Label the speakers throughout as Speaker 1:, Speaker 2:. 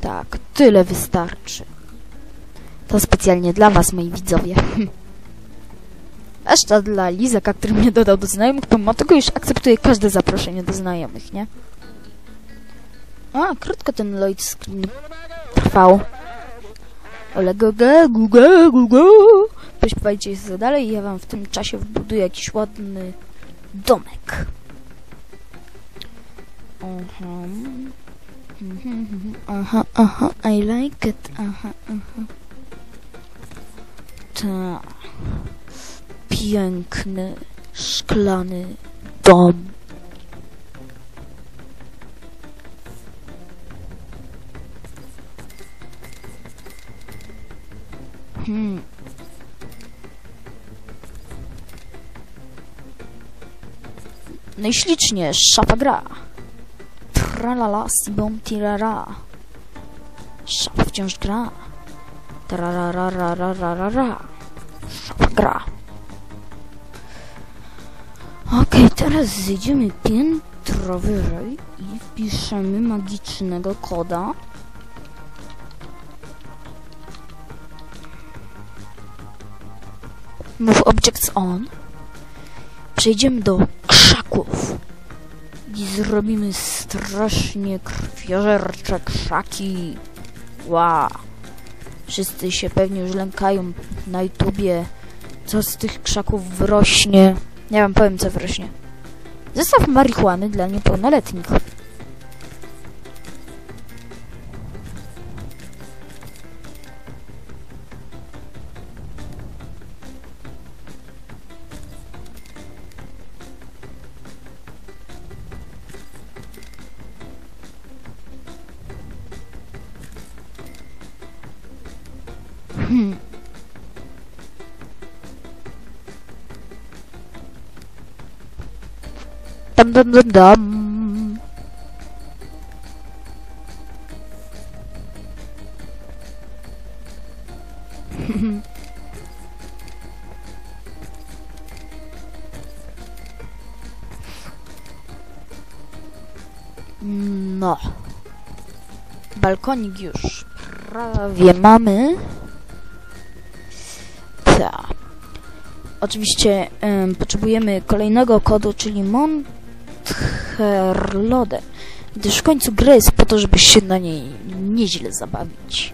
Speaker 1: Tak, tyle wystarczy. To specjalnie dla was, moi widzowie. Jeszcze dla Lizaka, który mnie dodał do znajomych, pomimo tego już akceptuję każde zaproszenie do znajomych, nie? A, krótko ten Lloyd screen trwał. Ale go go go go go. Pośpiewajcie sobie dalej i ja wam w tym czasie wbuduję jakiś ładny domek. Aha. Aha, aha, I like it. Aha, aha. Tak. Piękny, szklany dom. No i ślicznie, szafa gra. Tralala, sibom, tirara. Szafa wciąż gra. Trarararararara. Szafa gra. Okej, teraz zejdziemy piętro wyżej i wpiszemy magicznego koda. Move objects on. Przejdziemy do krzaków. I zrobimy strasznie krwiożercze krzaki. Ła. Wszyscy się pewnie już lękają na YouTubie, co z tych krzaków wyrośnie. Ja wam powiem, co wyrośnie. Zestaw marihuany dla niepełnoletnich. Dum dum dum dum. No. Balkonik już prawie mamy. Tak. Oczywiście em, potrzebujemy kolejnego kodu, czyli Montherlode. Gdyż w końcu gra jest po to, żeby się na niej nieźle zabawić.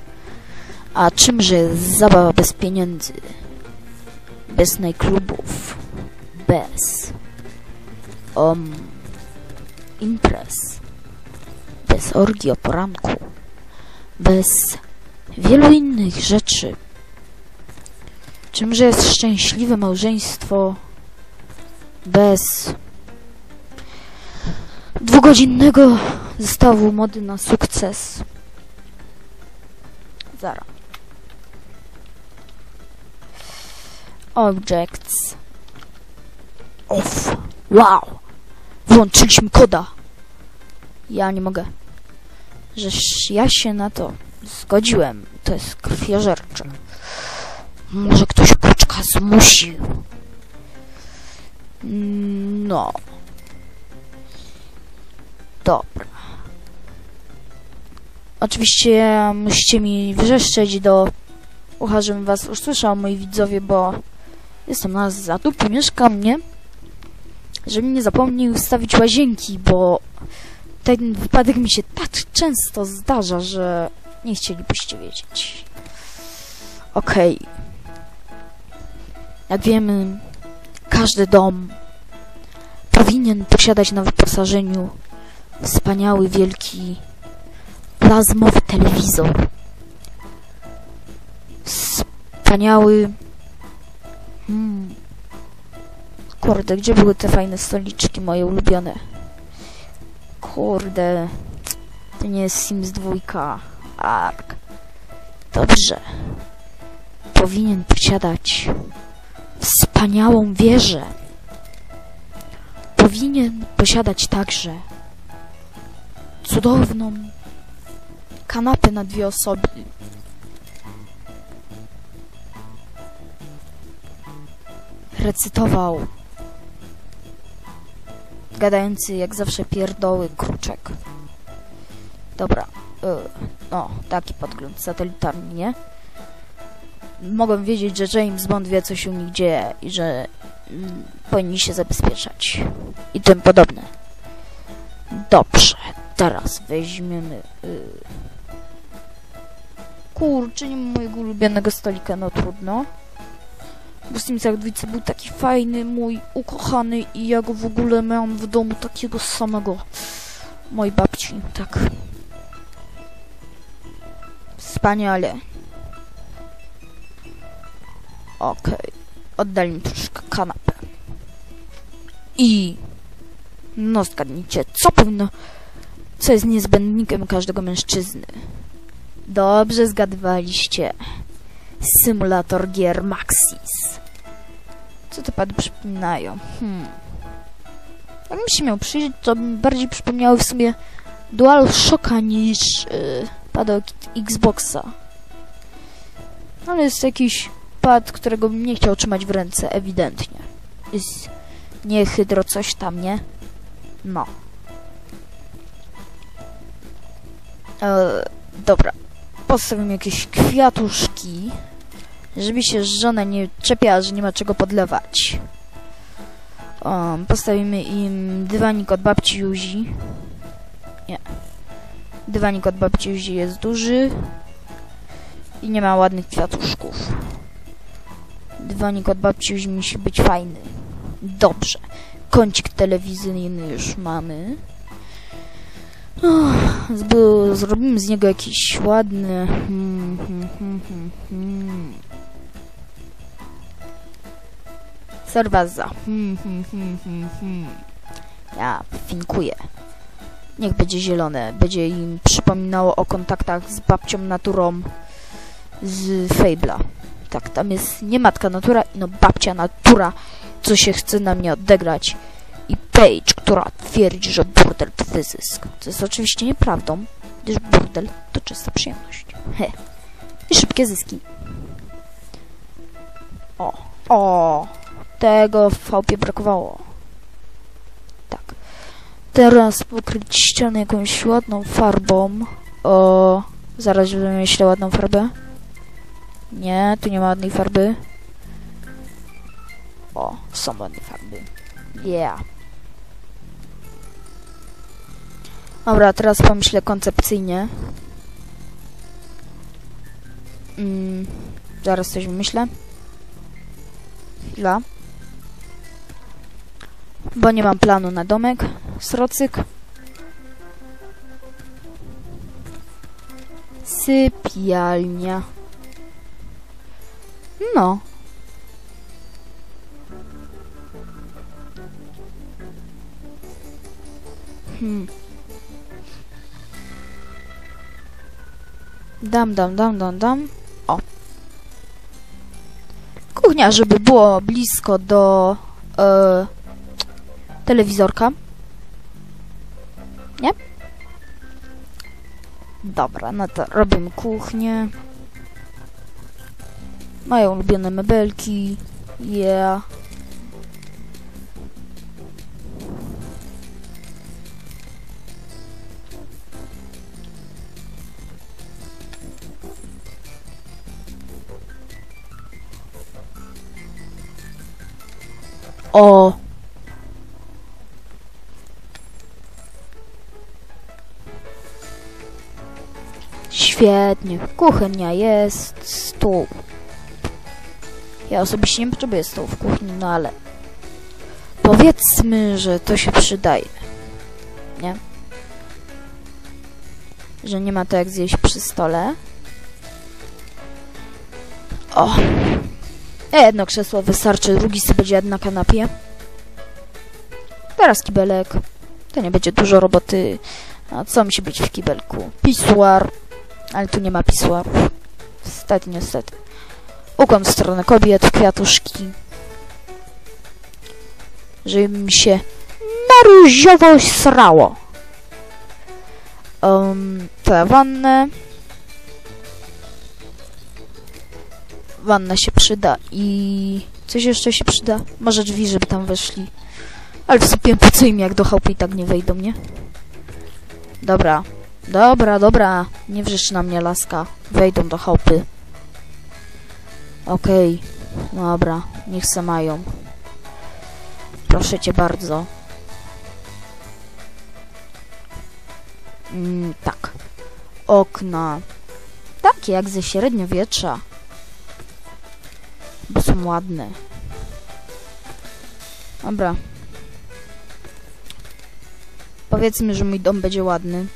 Speaker 1: A czymże jest zabawa bez pieniędzy? Bez najklubów? Bez um, imprez? Bez orgii o poranku? Bez wielu innych rzeczy? Czymże jest szczęśliwe małżeństwo bez dwugodzinnego zestawu mody na sukces? Zara. Objects. Off. Wow. Włączyliśmy koda. Ja nie mogę. Żeż ja się na to zgodziłem. To jest krwiożercze. Może ktoś puczka zmusił. No. Dobra. Oczywiście musicie mi wrzeszczeć do ucha, żebym was usłyszał, moi widzowie, bo jestem na zadupu, mieszkam, nie? Żebym nie zapomniał wstawić łazienki, bo ten wypadek mi się tak często zdarza, że nie chcielibyście wiedzieć. Okej. Jak wiemy, każdy dom powinien posiadać na wyposażeniu wspaniały, wielki, plazmowy telewizor. Wspaniały... Hmm. Kurde, gdzie były te fajne stoliczki moje ulubione? Kurde, to nie jest Sims 2. Ark. Dobrze. Powinien posiadać wspaniałą wieżę. Powinien posiadać także cudowną kanapę na dwie osoby. recytował. Gadający jak zawsze pierdoły kruczek. Dobra. y, o, taki podgląd satelitarny, nie? Mogłem wiedzieć, że James Bond wie, co się u nich dzieje i że mm, powinni się zabezpieczać. I tym podobne. Dobrze, teraz weźmiemy... Y... Kurczę, nie mam mojego ulubionego stolika, no trudno. Bo w Simsach dwójce był taki fajny, mój ukochany i ja go w ogóle miałam w domu takiego samego. Mojej babci, tak. Wspaniale. Okej. Oddali mi troszkę kanapę. I... No zgadnijcie, co powinno... Co jest niezbędnikiem każdego mężczyzny? Dobrze zgadywaliście. Symulator gier Maxis. Co te pady przypominają? Hmm. Jakbym się miał przyjrzeć, to bardziej przypomniały w sumie DualShocka niż yy, pada od Xboxa. Ale jest jakiś pad, którego bym nie chciał trzymać w ręce, ewidentnie. Jest nie hydro coś tam, nie? No. E, dobra. Postawimy jakieś kwiatuszki, żeby się żona nie czepiała, że nie ma czego podlewać. Postawimy im dywanik od babci Juzi. Nie. Dywanik od babci Juzi jest duży i nie ma ładnych kwiatuszków. Dywanik od babci Juzi musi być fajny. Dobrze. Kącik telewizyjny już mamy. Zrobimy z niego jakiś ładny. Hmm, hmm, hmm, hmm, hmm. Serwaza. Hmm, hmm, hmm, hmm, hmm. Ja finkuję. Niech będzie zielone. Będzie im przypominało o kontaktach z babcią naturą z Fabla. Tak, tam jest nie matka natura, no babcia natura, co się chce na mnie odegrać. I Paige, która twierdzi, że burdel to wyzysk. Co jest oczywiście nieprawdą, gdyż burdel to czysta przyjemność. He. I szybkie zyski. O, o, tego w VP brakowało. Tak. Teraz pokryć ścianę jakąś ładną farbą. O, zaraz wymyślę ładną farbę. Nie, tu nie ma ładnej farby. O, są ładne farby. Yeah. Dobra, teraz pomyślę koncepcyjnie. Mm, zaraz coś wymyślę. Chwila. Bo nie mam planu na domek. Srocyk. Sypialnia. No. Hmm. Dam, dam, dam, dam, dam. O. Kuchnia, żeby było blisko do e, telewizorka. Nie? Dobra, no to robimy kuchnię. Moje ulubione mebelki. Yeah. Świetnie. Kuchnia jest, stół. Ja osobiście nie potrzebuję stołu w kuchni, no ale powiedzmy, że to się przydaje. Nie? Że nie ma to jak zjeść przy stole. O! Jedno krzesło wystarczy, drugi sobie będzie na kanapie. Teraz kibelek. To nie będzie dużo roboty. A co musi być w kibelku? Pisuar. Ale tu nie ma pisuarów. Niestety, niestety. Ukłon w stronę kobiet, kwiatuszki. Żeby mi się naróżowo srało. Um, te. Wanna się przyda i Coś jeszcze się przyda. Może drzwi, żeby tam weszli. Ale w sumie po co im jak do chałupy i tak nie wejdą, nie? Dobra. Dobra, dobra. Nie wrzesz na mnie, laska. Wejdą do chałupy. Okej. Dobra. Niech se mają. Proszę cię bardzo. Mm, tak. Okna. Takie jak ze średniowiecza. Bo są ładne. Dobra. Powiedzmy, że mój dom będzie ładny.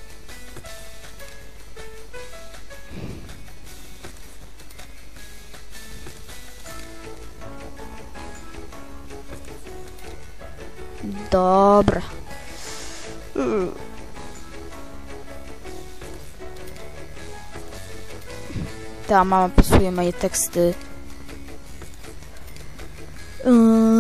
Speaker 1: Dobra. Ta mama pasuje moje teksty. Yy.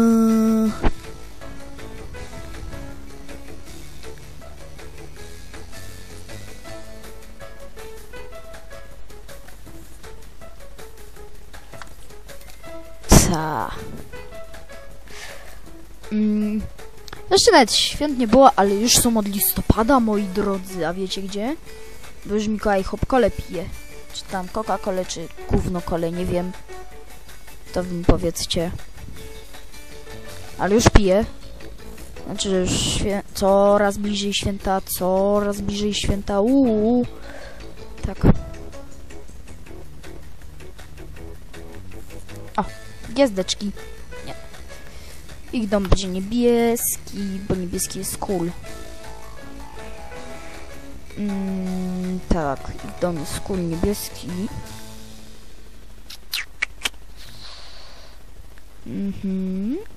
Speaker 1: Jeszcze nawet świąt nie było, ale już są od listopada, moi drodzy. A wiecie gdzie? Bo już Mikołaj hopkole pije. Czy tam Coca-Colę, czy gówno kole, nie wiem. To wy mi powiedzcie. Ale już piję. Znaczy, że już coraz bliżej święta, coraz bliżej święta. Uuu. Tak. O, gwiazdeczki. Ich dom będzie niebieski, bo niebieski jest cool. Mm, tak, ich dom jest cool niebieski. Mhm.